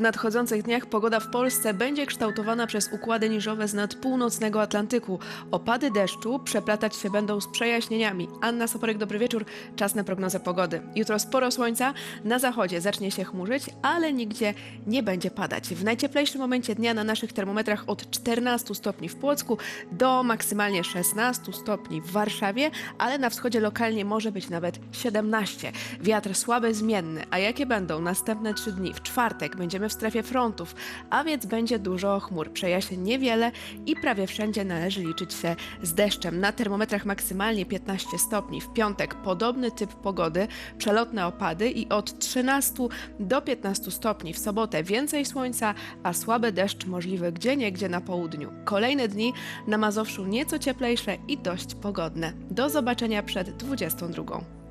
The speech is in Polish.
nadchodzących dniach pogoda w Polsce będzie kształtowana przez układy niżowe z nad północnego Atlantyku. Opady deszczu przeplatać się będą z przejaśnieniami. Anna Soporek, dobry wieczór. Czas na prognozę pogody. Jutro sporo słońca, na zachodzie zacznie się chmurzyć, ale nigdzie nie będzie padać. W najcieplejszym momencie dnia na naszych termometrach od 14 stopni w Płocku do maksymalnie 16 stopni w Warszawie, ale na wschodzie lokalnie może być nawet 17. Wiatr słaby, zmienny. A jakie będą następne trzy dni? W czwartek będziemy w strefie frontów, a więc będzie dużo chmur. Przejaśnień niewiele i prawie wszędzie należy liczyć się z deszczem. Na termometrach maksymalnie 15 stopni. W piątek podobny typ pogody, przelotne opady i od 13 do 15 stopni. W sobotę więcej słońca, a słaby deszcz możliwy gdzieniegdzie na południu. Kolejne dni na Mazowszu nieco cieplejsze i dość pogodne. Do zobaczenia przed 22.